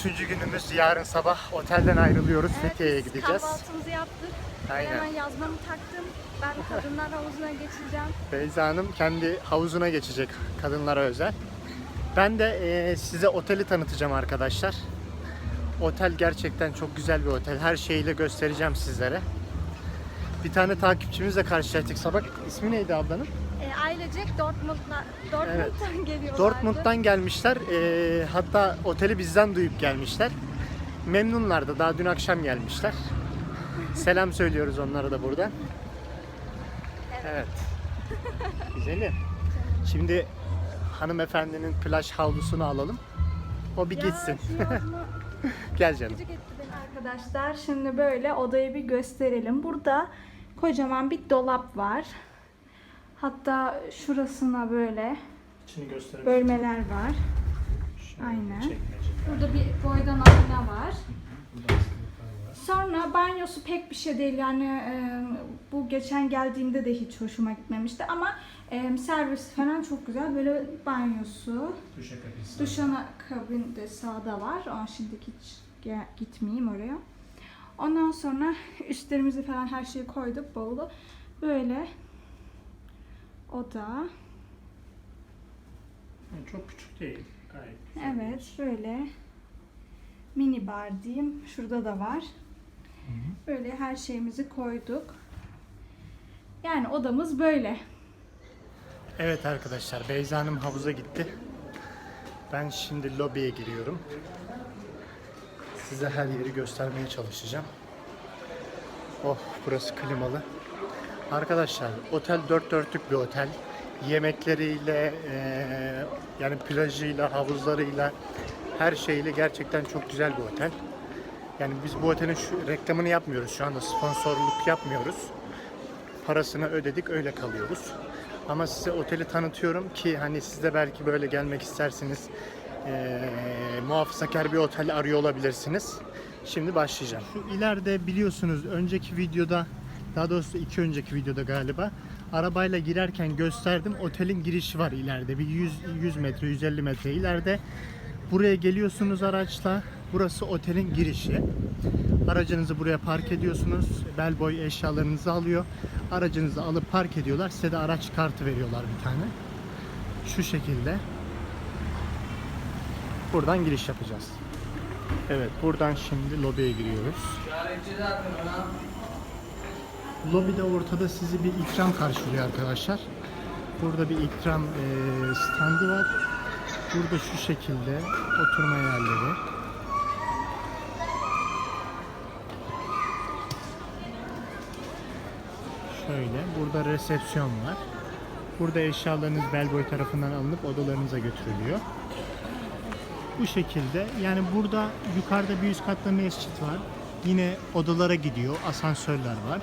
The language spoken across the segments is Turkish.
üçüncü günümüz. Yarın sabah otelden ayrılıyoruz. Fethiye'ye biz gideceğiz. Kahvaltımızı yaptık. Aynen. Hemen yazmamı taktım. Ben kadınlar havuzuna geçeceğim. Beyza Hanım kendi havuzuna geçecek kadınlara özel. Ben de eee, size oteli tanıtacağım arkadaşlar. Otel gerçekten çok güzel bir otel. Her şeyiyle göstereceğim sizlere. Bir tane takipçimizle karşılaştık sabah. İsmi neydi ablanın? E, ailecek Dortmund'la, Dortmund'dan geliyorlardı. Dortmund'dan gelmişler. Eee, hatta oteli bizden duyup gelmişler. Memnunlardı. Daha dün akşam gelmişler. Selam söylüyoruz onlara da buradan. Evet. Güzelim. Şimdi hanımefendinin plaj havlusunu alalım. O bir Ya, gitsin. Gel canım. arkadaşlar. Şimdi böyle odayı bir gösterelim. Burada kocaman bir dolap var. Hatta şurasına böyle İçini bölmeler var. Aynen. Burada bir boydan ayna var. Sonra banyosu pek bir şey değil. Yani e, bu geçen geldiğimde de hiç hoşuma gitmemişti. Ama e, servisi falan çok güzel. Böyle banyosu duşana kabin de sağda var. Ama şimdi hiç ge- gitmeyeyim oraya. Ondan sonra üstlerimizi falan her şeyi koyduk bavulu. Böyle oda Çok küçük değil. Gayet evet böyle mini bar diyeyim şurada da var Böyle her şeyimizi koyduk. Yani odamız böyle. Evet arkadaşlar Beyza Hanım havuza gitti. Ben şimdi lobiye giriyorum. Size her yeri göstermeye çalışacağım. Oh burası klimalı. Arkadaşlar otel dört dörtlük bir otel. Yemekleriyle, eee, yani plajıyla, havuzlarıyla, her şeyle gerçekten çok güzel bir otel. Yani biz bu otelin şu reklamını yapmıyoruz şu anda sponsorluk yapmıyoruz. Parasını ödedik öyle kalıyoruz. Ama size oteli tanıtıyorum ki hani siz de belki böyle gelmek istersiniz. Eee muhafazakar bir otel arıyor olabilirsiniz. Şimdi başlayacağım. Şu ileride biliyorsunuz önceki videoda daha doğrusu iki önceki videoda galiba arabayla girerken gösterdim. Otelin girişi var ileride. Bir 100, 100 metre 150 metre ileride. Buraya geliyorsunuz araçla. Burası otelin girişi. Aracınızı buraya park ediyorsunuz. Bellboy eşyalarınızı alıyor. Aracınızı alıp park ediyorlar. Size de araç kartı veriyorlar bir tane. Şu şekilde. Buradan giriş yapacağız. Evet, buradan şimdi lobiye giriyoruz. Lobide ortada sizi bir ikram karşılıyor arkadaşlar. Burada bir ikram eee, standı var. Burada şu şekilde oturma yerleri. Şöyle, burada resepsiyon var. Burada eşyalarınız bellboy tarafından alınıp odalarınıza götürülüyor. Bu şekilde yani burada yukarıda bir üst katta mescit var. Yine odalara gidiyor. Asansörler var.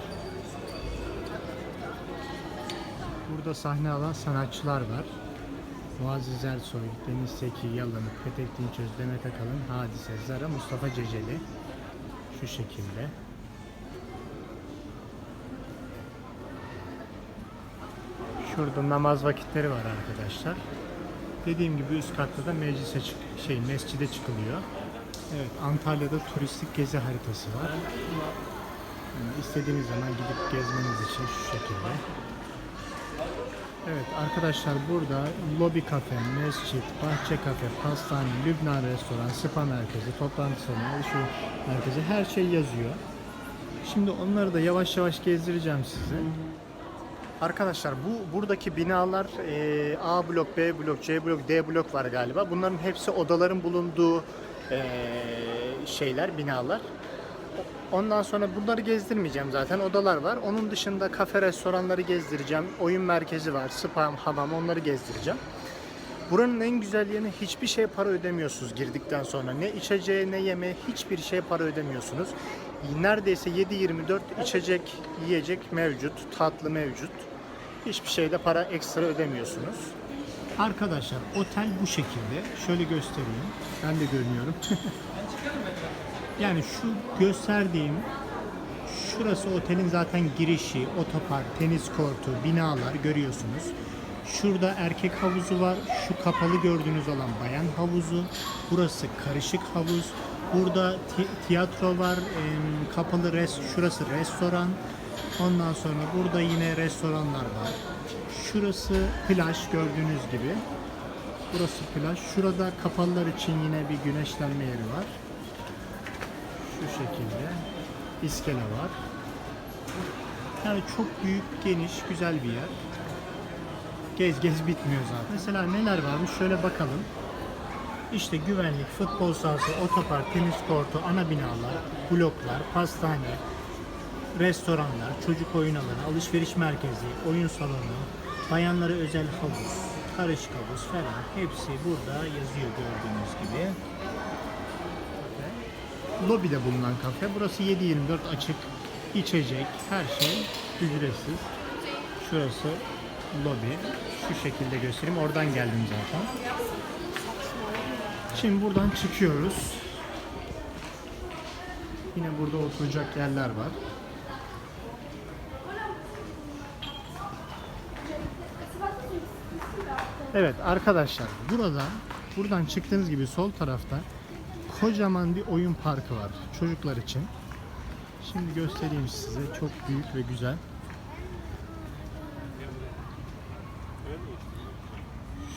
Burada sahne alan sanatçılar var. Muazzez Ersoy, Deniz Seki Yalın, Petek Dinçöz, Demet Akalın, Hadise, Zara, Mustafa Ceceli. Şu şekilde. Şurada namaz vakitleri var arkadaşlar. Dediğim gibi üst katta da meclise çık şey mescide çıkılıyor. Evet Antalya'da turistik gezi haritası var. Yani istediğiniz zaman gidip gezmeniz için şu şekilde. Evet arkadaşlar burada lobi kafe, mescit, bahçe kafe, pastane, Lübnan restoran, spa merkezi, toplantı salonu, alışveriş merkezi her şey yazıyor. Şimdi onları da yavaş yavaş gezdireceğim size. Arkadaşlar bu buradaki binalar e, A blok, B blok, C blok, D blok var galiba. Bunların hepsi odaların bulunduğu e, şeyler, binalar. Ondan sonra bunları gezdirmeyeceğim zaten. Odalar var. Onun dışında kafe, restoranları gezdireceğim. Oyun merkezi var, spa, hamam onları gezdireceğim. Buranın en güzel yanı hiçbir şey para ödemiyorsunuz girdikten sonra. Ne içeceğe ne yemeğe hiçbir şey para ödemiyorsunuz. Neredeyse 7-24 içecek, yiyecek mevcut, tatlı mevcut. Hiçbir şeyde para ekstra ödemiyorsunuz. Arkadaşlar otel bu şekilde. Şöyle göstereyim. Ben de görünüyorum. yani şu gösterdiğim şurası otelin zaten girişi, otopark, tenis kortu, binalar görüyorsunuz. Şurada erkek havuzu var. Şu kapalı gördüğünüz olan bayan havuzu. Burası karışık havuz. Burada ti- tiyatro var. kapalı res şurası restoran. Ondan sonra burada yine restoranlar var. Şurası plaj gördüğünüz gibi. Burası plaj. Şurada kapalılar için yine bir güneşlenme yeri var. Şu şekilde. İskele var. Yani çok büyük, geniş, güzel bir yer. Gez gez bitmiyor zaten. Mesela neler varmış şöyle bakalım. İşte güvenlik, futbol sahası, otopark, tenis kortu, ana binalar, bloklar, pastane, restoranlar, çocuk oyun alanı, alışveriş merkezi, oyun salonu, bayanlara özel havuz, karışık havuz falan hepsi burada yazıyor gördüğünüz gibi. Lobide bulunan kafe. Burası 7-24 açık. içecek, her şey ücretsiz. Şurası lobi. Şu şekilde göstereyim. Oradan geldim zaten. Şimdi buradan çıkıyoruz. Yine burada oturacak yerler var. Evet arkadaşlar burada buradan çıktığınız gibi sol tarafta kocaman bir oyun parkı var çocuklar için. Şimdi göstereyim size. Çok büyük ve güzel.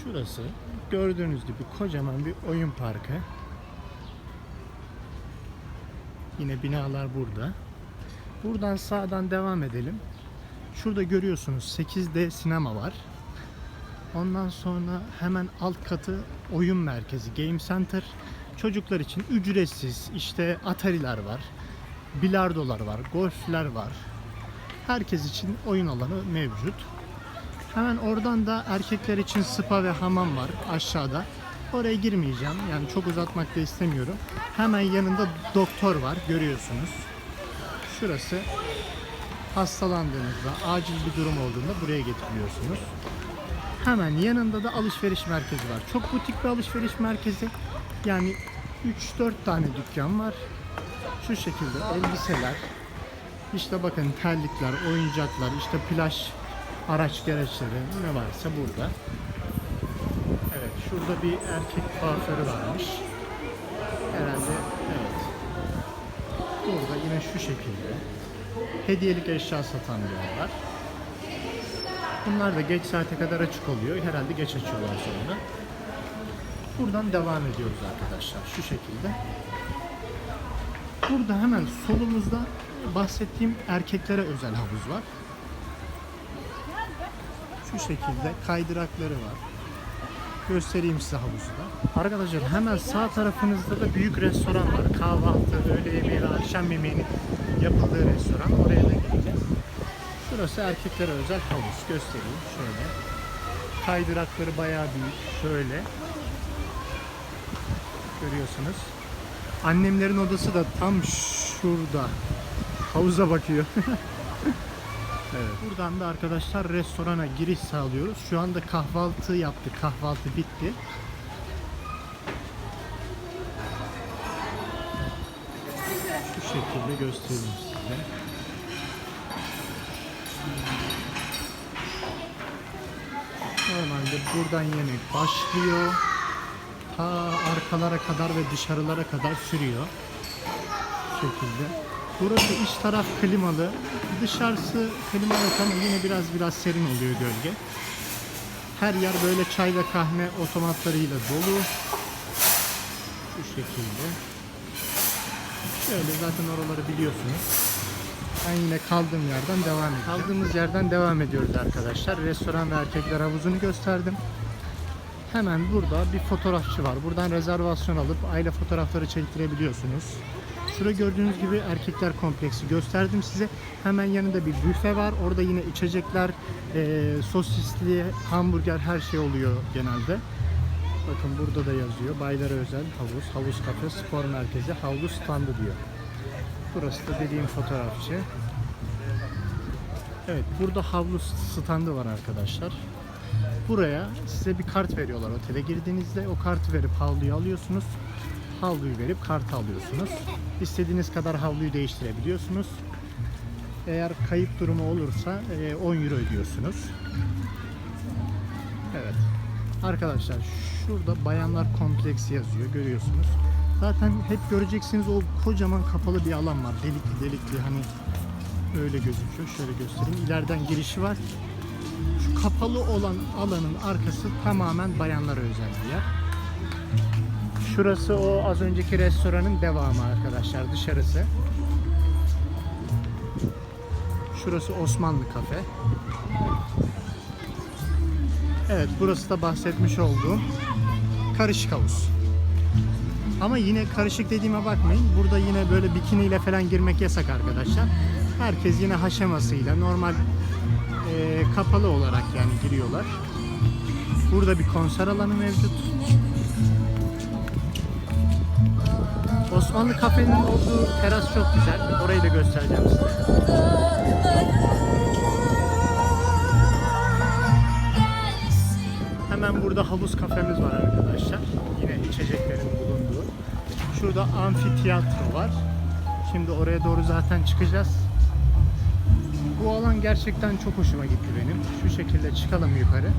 Şurası gördüğünüz gibi kocaman bir oyun parkı. Yine binalar burada. Buradan sağdan devam edelim. Şurada görüyorsunuz 8D sinema var. Ondan sonra hemen alt katı oyun merkezi, game center. Çocuklar için ücretsiz işte Atari'ler var, bilardolar var, golfler var. Herkes için oyun alanı mevcut. Hemen oradan da erkekler için spa ve hamam var aşağıda. Oraya girmeyeceğim. Yani çok uzatmak da istemiyorum. Hemen yanında doktor var görüyorsunuz. Şurası hastalandığınızda, acil bir durum olduğunda buraya getiriyorsunuz. Hemen yanında da alışveriş merkezi var. Çok butik bir alışveriş merkezi. Yani 3-4 tane dükkan var. Şu şekilde elbiseler. İşte bakın terlikler, oyuncaklar, işte plaj araç gereçleri ne varsa burada. Evet, şurada bir erkek kuaförü varmış. Herhalde evet. Burada yine şu şekilde hediyelik eşya satan bir var. Bunlar da geç saate kadar açık oluyor. Herhalde geç açıyorlar sonra. Buradan devam ediyoruz arkadaşlar. Şu şekilde. Burada hemen solumuzda bahsettiğim erkeklere özel havuz var. Şu şekilde kaydırakları var. Göstereyim size havuzu da. Arkadaşlar hemen sağ tarafınızda da büyük restoran var. Kahvaltı, öğle yemeği ve akşam yemeğinin yapıldığı restoran. Oraya da geleceğiz. Şurası erkeklere özel havuz. Göstereyim şöyle. Kaydırakları bayağı büyük. Şöyle. Görüyorsunuz. Annemlerin odası da tam şurada. Havuza bakıyor. evet. Buradan da arkadaşlar restorana giriş sağlıyoruz. Şu anda kahvaltı yaptık. Kahvaltı bitti. Şu şekilde göstereyim size. Normalde buradan yemek başlıyor. Ta arkalara kadar ve dışarılara kadar sürüyor. Şekilde. Burası iç taraf klimalı. Dışarısı klimalı ama yine biraz biraz serin oluyor gölge. Her yer böyle çay ve kahve otomatlarıyla dolu. Şu şekilde. Şöyle zaten oraları biliyorsunuz. Ben yine kaldığım yerden devam edeceğim. Kaldığımız yerden devam ediyoruz arkadaşlar. Restoran ve erkekler havuzunu gösterdim. Hemen burada bir fotoğrafçı var. Buradan rezervasyon alıp aile fotoğrafları çektirebiliyorsunuz. Şurada gördüğünüz gibi erkekler kompleksi gösterdim size. Hemen yanında bir büfe var. Orada yine içecekler, eee, sosisli, hamburger her şey oluyor genelde. Bakın burada da yazıyor. Baylara özel havuz, havuz kafe, spor merkezi, havlu standı diyor. Burası da dediğim fotoğrafçı. Evet, burada havlu standı var arkadaşlar. Buraya size bir kart veriyorlar otele girdiğinizde. O kartı verip havluyu alıyorsunuz. Havluyu verip kartı alıyorsunuz. İstediğiniz kadar havluyu değiştirebiliyorsunuz. Eğer kayıp durumu olursa e, 10 euro ödüyorsunuz. Arkadaşlar şurada bayanlar kompleksi yazıyor görüyorsunuz. Zaten hep göreceksiniz o kocaman kapalı bir alan var. Delikli delikli hani öyle gözüküyor. Şöyle göstereyim. İleriden girişi var. Şu kapalı olan alanın arkası tamamen bayanlara özel bir yer. Şurası o az önceki restoranın devamı arkadaşlar dışarısı. Şurası Osmanlı kafe. Evet burası da bahsetmiş olduğum karışık havuz. Ama yine karışık dediğime bakmayın. Burada yine böyle bikiniyle falan girmek yasak arkadaşlar. Herkes yine haşemasıyla normal e, kapalı olarak yani giriyorlar. Burada bir konser alanı mevcut. Osmanlı kafenin olduğu teras çok güzel. Orayı da göstereceğim size. Hemen burada havuz kafemiz var arkadaşlar. Yine içeceklerin bulunduğu. Şurada amfiteyatro var. Şimdi oraya doğru zaten çıkacağız. Bu alan gerçekten çok hoşuma gitti benim. Şu şekilde çıkalım yukarı.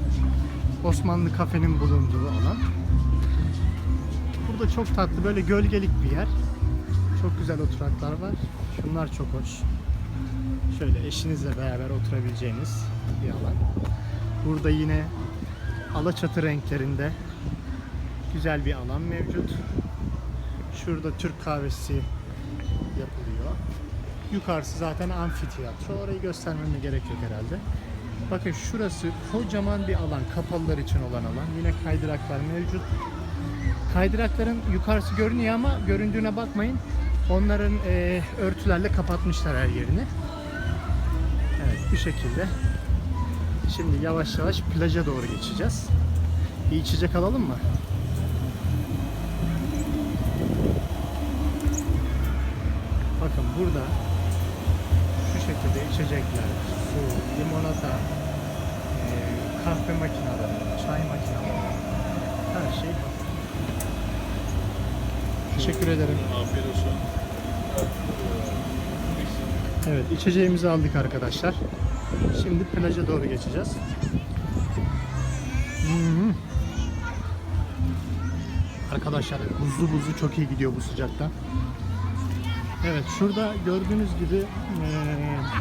Osmanlı kafenin bulunduğu alan. Burada çok tatlı böyle gölgelik bir yer. Çok güzel oturaklar var. Şunlar çok hoş. Şöyle eşinizle beraber oturabileceğiniz bir alan. Burada yine alaçatı renklerinde güzel bir alan mevcut. Şurada Türk kahvesi. Yukarısı zaten amfiteyatro. Orayı göstermeme gerek yok herhalde. Bakın şurası kocaman bir alan. Kapalılar için olan alan. Yine kaydıraklar mevcut. Kaydırakların yukarısı görünüyor ama göründüğüne bakmayın. Onların eee, örtülerle kapatmışlar her yerini. Evet bu şekilde. Şimdi yavaş yavaş plaja doğru geçeceğiz. Bir içecek alalım mı? Bakın burada şekilde içecekler, su, limonata, eee, kahve makineleri, çay makineleri, her şey. Teşekkür ederim. Afiyet olsun. Evet içeceğimizi aldık arkadaşlar. Şimdi plaja doğru geçeceğiz. Hmm. Arkadaşlar buzlu buzlu çok iyi gidiyor bu sıcakta. Evet şurada gördüğünüz gibi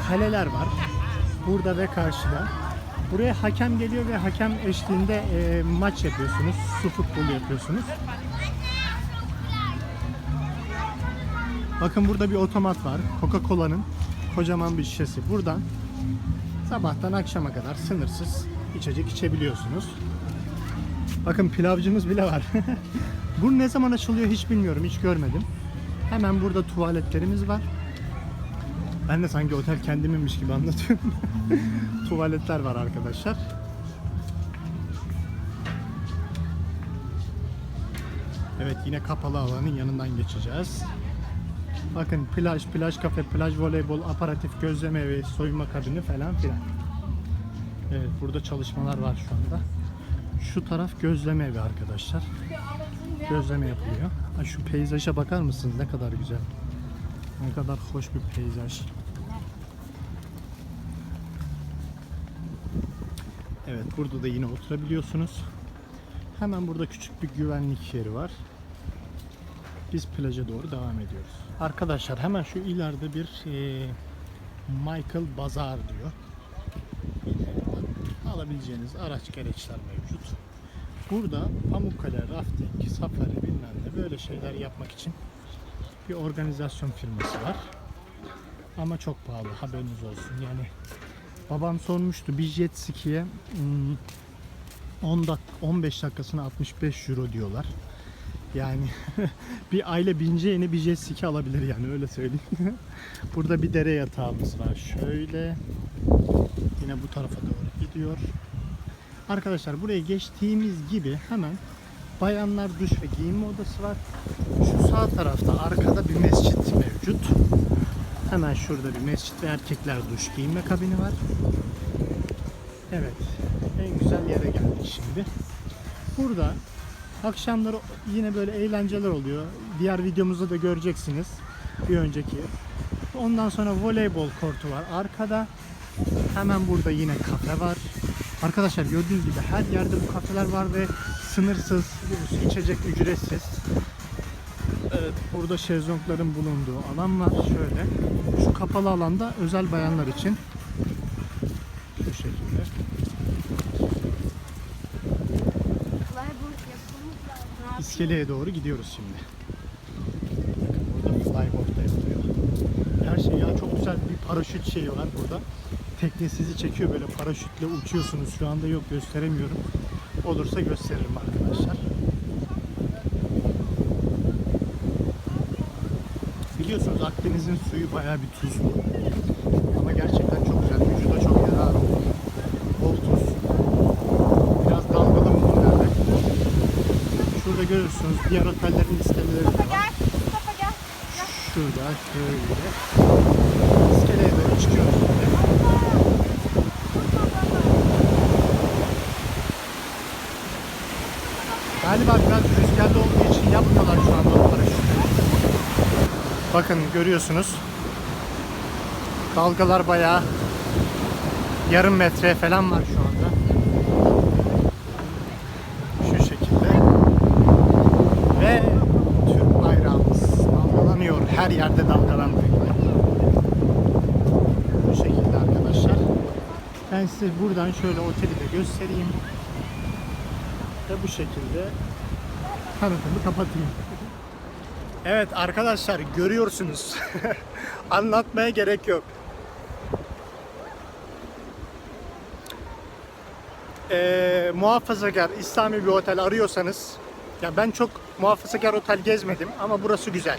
kaleler var. Burada ve karşıda. Buraya hakem geliyor ve hakem eşliğinde maç yapıyorsunuz. Su futbolu yapıyorsunuz. Bakın burada bir otomat var. Coca-Cola'nın kocaman bir şişesi. Buradan sabahtan akşama kadar sınırsız içecek içebiliyorsunuz. Bakın pilavcımız bile var. Bu ne zaman açılıyor hiç bilmiyorum. Hiç görmedim. Hemen burada tuvaletlerimiz var. Ben de sanki otel kendiminmiş gibi anlatıyorum. Tuvaletler var arkadaşlar. Evet yine kapalı alanın yanından geçeceğiz. Bakın plaj, plaj kafe, plaj voleybol, aparatif, gözleme evi, soyunma kabini falan filan. Evet burada çalışmalar var şu anda. Şu taraf gözleme evi arkadaşlar. Gözleme yapılıyor. Ha, şu peyzaja bakar mısınız? Ne kadar güzel. Ne kadar hoş bir peyzaj. Evet burada da yine oturabiliyorsunuz. Hemen burada küçük bir güvenlik yeri var. Biz plaja doğru devam ediyoruz. Arkadaşlar hemen şu ileride bir e, Michael Bazar diyor. Alabileceğiniz araç gereçler mevcut. Burada Pamukkale rafting, safari bilmem ne böyle şeyler yapmak için bir organizasyon firması var. Ama çok pahalı haberiniz olsun. Yani babam sormuştu bir jet ski'ye hmm, 10 dak 15 dakikasına 65 euro diyorlar. Yani bir aile bineceğine bir jet ski alabilir yani öyle söyleyeyim. Burada bir dere yatağımız var. Şöyle yine bu tarafa doğru gidiyor. Arkadaşlar buraya geçtiğimiz gibi hemen bayanlar duş ve giyinme odası var. Şu sağ tarafta arkada bir mescit mevcut. Hemen şurada bir mescit ve erkekler duş giyinme kabini var. Evet. En güzel yere geldik şimdi. Burada akşamları yine böyle eğlenceler oluyor. Diğer videomuzda da göreceksiniz. Bir önceki. Ondan sonra voleybol kortu var arkada. Hemen burada yine kafe var. Arkadaşlar gördüğünüz gibi her yerde bu kafeler var ve sınırsız içecek ücretsiz. Evet burada şezlongların bulunduğu alan var şöyle. Şu kapalı alanda özel bayanlar için. Bu şekilde. İskeleye doğru gidiyoruz şimdi. Bakın burada flyboard da yapılıyor. Her şey ya çok güzel bir paraşüt şeyi var burada. Tekne sizi çekiyor böyle paraşütle uçuyorsunuz. Şu anda yok gösteremiyorum. Olursa gösteririm arkadaşlar. Biliyorsunuz Akdeniz'in suyu bayağı bir tuzlu. Ama gerçekten çok güzel. Vücuda çok yararlı. Bol tuz. Biraz dalgalı bugünlerde. Şurada görürsünüz diğer otellerin listemeleri de var. Gel Mustafa gel. Şurada şöyle. İskeleye doğru çıkıyoruz şimdi. Galiba biraz rüzgarlı olduğu için yapmıyorlar şu anda o paraşütü. Bakın görüyorsunuz. Dalgalar bayağı yarım metre falan var şu anda. Şu şekilde. Ve Türk bayrağımız dalgalanıyor. Her yerde dalgalandığı gibi. Bu şekilde arkadaşlar. Ben size buradan şöyle oteli de göstereyim. Ve bu şekilde tanıtımı kapatayım. Evet arkadaşlar görüyorsunuz. Anlatmaya gerek yok. Ee, muhafazakar İslami bir otel arıyorsanız ya ben çok muhafazakar otel gezmedim ama burası güzel.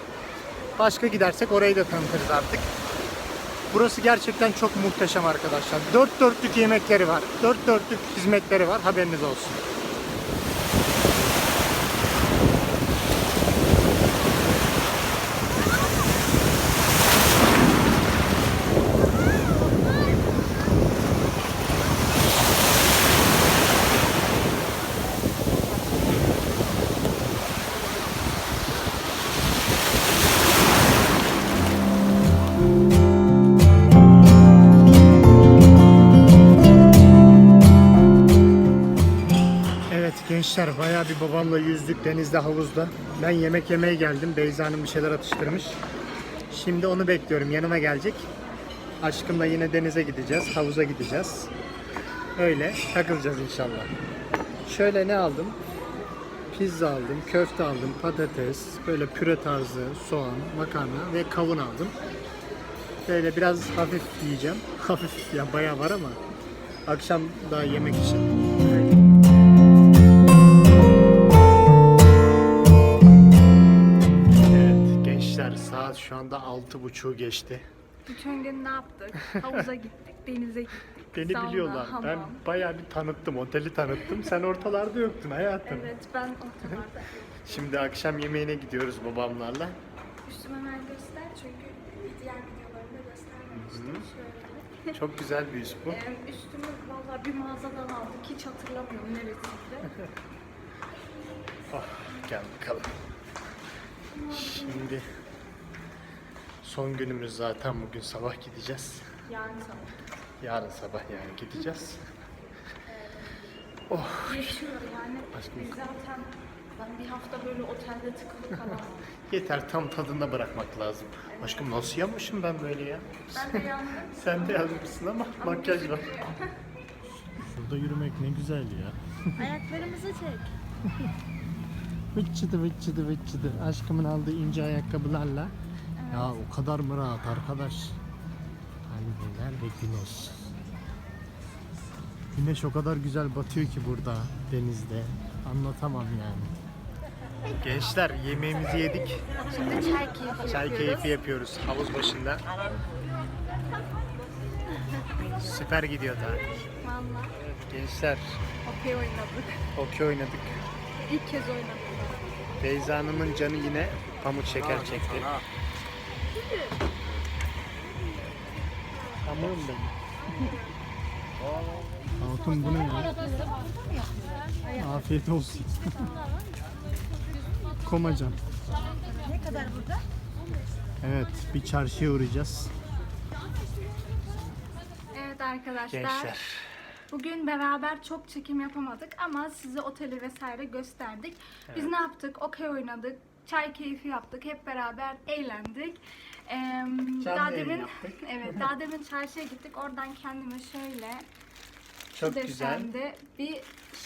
Başka gidersek orayı da tanıtırız artık. Burası gerçekten çok muhteşem arkadaşlar. Dört dörtlük yemekleri var. Dört dörtlük hizmetleri var. Haberiniz olsun. Denizde havuzda. Ben yemek yemeye geldim. Beyza Hanım bir şeyler atıştırmış. Şimdi onu bekliyorum. Yanıma gelecek. Aşkımla yine denize gideceğiz. Havuza gideceğiz. Öyle takılacağız inşallah. Şöyle ne aldım? Pizza aldım, köfte aldım, patates, böyle püre tarzı, soğan, makarna ve kavun aldım. Böyle biraz hafif yiyeceğim. Hafif ya bayağı var ama akşam daha yemek için. Şu anda altı buçuğu geçti. Bütün gün ne yaptık? Havuza gittik, denize gittik. Beni sauna, biliyorlar. hamam. Ben bayağı bir tanıttım, oteli tanıttım. Sen ortalarda yoktun hayatım. Evet ben ortalarda. Şimdi akşam yemeğine gidiyoruz babamlarla. Üstüme hemen göster çünkü diğer videolarımda göstermemiştim. Şöyle. Çok güzel bir üst bu. Ee, üstümü valla bir mağazadan aldık. Hiç hatırlamıyorum neresiydi. Oh, gel bakalım. Şimdi son günümüz zaten bugün sabah gideceğiz. Yani sabah. Yarın sabah yani gideceğiz. Yaşıyor yani. Aşkım. Biz zaten ben bir hafta böyle otelde tıkılı kalamam. Yeter tam tadında bırakmak lazım. Aşkım nasıl yanmışım ben böyle ya? ben de yandım. Sen de yazmışsın ama makyaj var. Şurada yürümek ne güzel ya. Ayaklarımızı çek. Vıççıdı vıççıdı vıççıdı. Aşkımın aldığı ince ayakkabılarla. Ya o kadar mı rahat arkadaş? Kalbiler ve güneş. Güneş o kadar güzel batıyor ki burada denizde. Anlatamam yani. Gençler yemeğimizi yedik. Şimdi çay keyfi Çay yapıyoruz. keyfi yapıyoruz havuz başında. Süper gidiyor da. Valla. Gençler Okey oynadık. okey oynadık. İlk kez oynadık. Beyza Hanım'ın canı yine pamuk şeker çekti. Pamuğum benim. Hatun bu ne ya? Afiyet olsun. Komacan. Ne kadar burada? Evet bir çarşıya uğrayacağız. Evet arkadaşlar. Gençler. Bugün beraber çok çekim yapamadık ama size oteli vesaire gösterdik. Biz ne yaptık? Okey oynadık. Çay keyfi yaptık. Hep beraber eğlendik. Ee, daha demin, yaptık. evet, daha demin çarşıya gittik. Oradan kendime şöyle Çok şu güzel. bir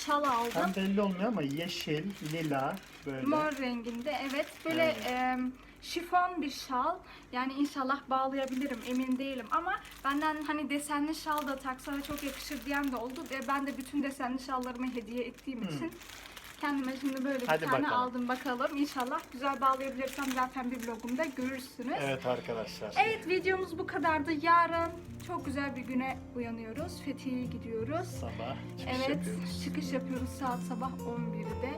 şal aldım. Tam belli olmuyor ama yeşil, lila böyle. Mor renginde evet böyle e, şifon bir şal yani inşallah bağlayabilirim emin değilim ama benden hani desenli şal da taksana çok yakışır diyen de oldu ve ben de bütün desenli şallarımı hediye ettiğim için kendime şimdi böyle Hadi bir tane bakalım. aldım bakalım inşallah güzel bağlayabilirsem zaten bir vlogumda görürsünüz. Evet arkadaşlar. Evet videomuz bu kadardı. Yarın çok güzel bir güne uyanıyoruz. Fethiye'ye gidiyoruz. Sabah çıkış Evet, yapıyoruz. çıkış yapıyoruz saat sabah 11'de.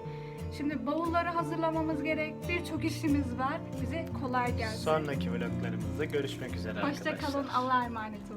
Şimdi bavulları hazırlamamız gerek. Birçok işimiz var. Bize kolay gelsin. Sonraki vloglarımızda görüşmek üzere Hoşça arkadaşlar. kalın. Allah'a emanet olun.